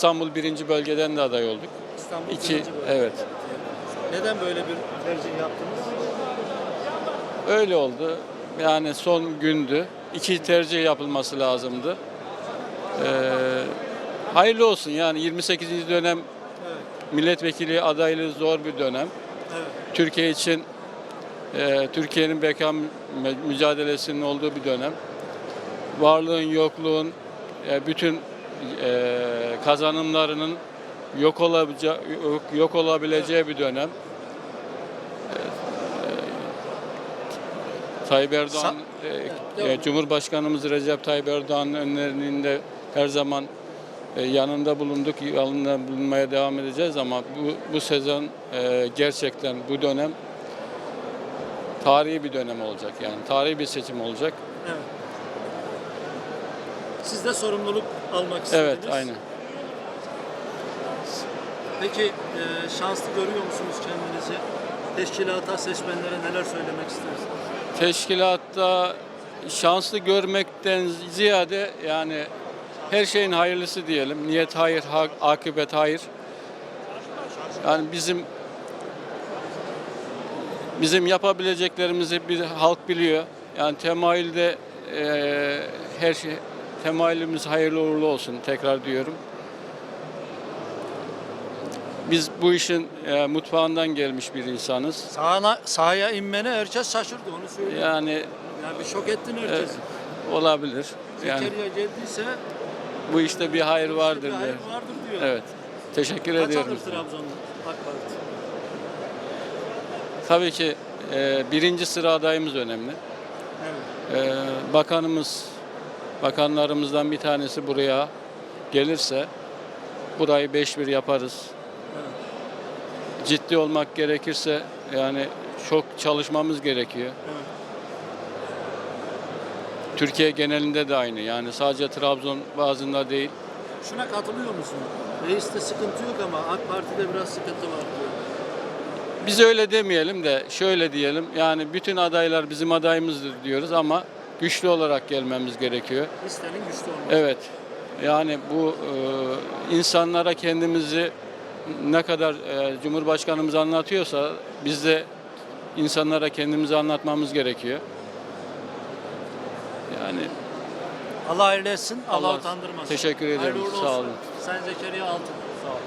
İstanbul birinci bölgeden de aday olduk. İstanbul İki, birinci bölge. evet. Neden böyle bir tercih yaptınız? Öyle oldu. Yani son gündü. İki tercih yapılması lazımdı. Ee, hayırlı olsun yani 28. dönem milletvekili adaylığı zor bir dönem. Evet. Türkiye için e, Türkiye'nin beka mü- mücadelesinin olduğu bir dönem. Varlığın, yokluğun, e, bütün e, kazanımlarının yok, olabileceği, yok, yok olabileceği bir dönem. E, e, Tayyip Erdoğan, e, e, Cumhurbaşkanımız Recep Tayyip Erdoğan'ın önlerinde her zaman e, yanında bulunduk, yanında bulunmaya devam edeceğiz ama bu, bu sezon e, gerçekten bu dönem tarihi bir dönem olacak yani tarihi bir seçim olacak. Evet. Siz de sorumluluk almak istediniz. Evet, aynen. Peki e, şanslı görüyor musunuz kendinizi? Teşkilata, seçmenlere neler söylemek istersiniz? Teşkilatta şanslı görmekten ziyade yani her şeyin hayırlısı diyelim. Niyet hayır, hak, akıbet hayır. Yani bizim bizim yapabileceklerimizi bir halk biliyor. Yani temayülde eee, her şey temayülümüz hayırlı uğurlu olsun tekrar diyorum. Biz bu işin eee, mutfağından gelmiş bir insanız. Sahana, sahaya inmene herkes şaşırdı onu söyleyeyim. Yani Yani bir şok ettin eee, herkesi. olabilir. Yani Zekeriya geldiyse bu işte bir hayır vardır bir hayır diye. vardır diyor. Evet. Teşekkür Kaç ediyorum. alır Trabzon'da AK Parti? Tabii ki e, birinci sıra adayımız önemli. Evet. E, bakanımız, bakanlarımızdan bir tanesi buraya gelirse burayı 5-1 yaparız. Ciddi olmak gerekirse yani çok çalışmamız gerekiyor. Evet. Türkiye genelinde de aynı. Yani sadece Trabzon bazında değil. Şuna katılıyor musun? Reiste sıkıntı yok ama AK Parti'de biraz sıkıntı var diyor. Biz öyle demeyelim de şöyle diyelim. Yani bütün adaylar bizim adayımızdır diyoruz ama güçlü olarak gelmemiz gerekiyor. Listenin güçlü olması. Evet. Yani bu e, insanlara kendimizi ne kadar e, Cumhurbaşkanımız anlatıyorsa biz de insanlara kendimizi anlatmamız gerekiyor. Yani Allah hayırlı etsin. Allah, Allah- utandırmasın. Teşekkür ederim. Hayırlı uğurlu Sağ olsun. olun. Sayın Zekeriya Altın. Sağ olun.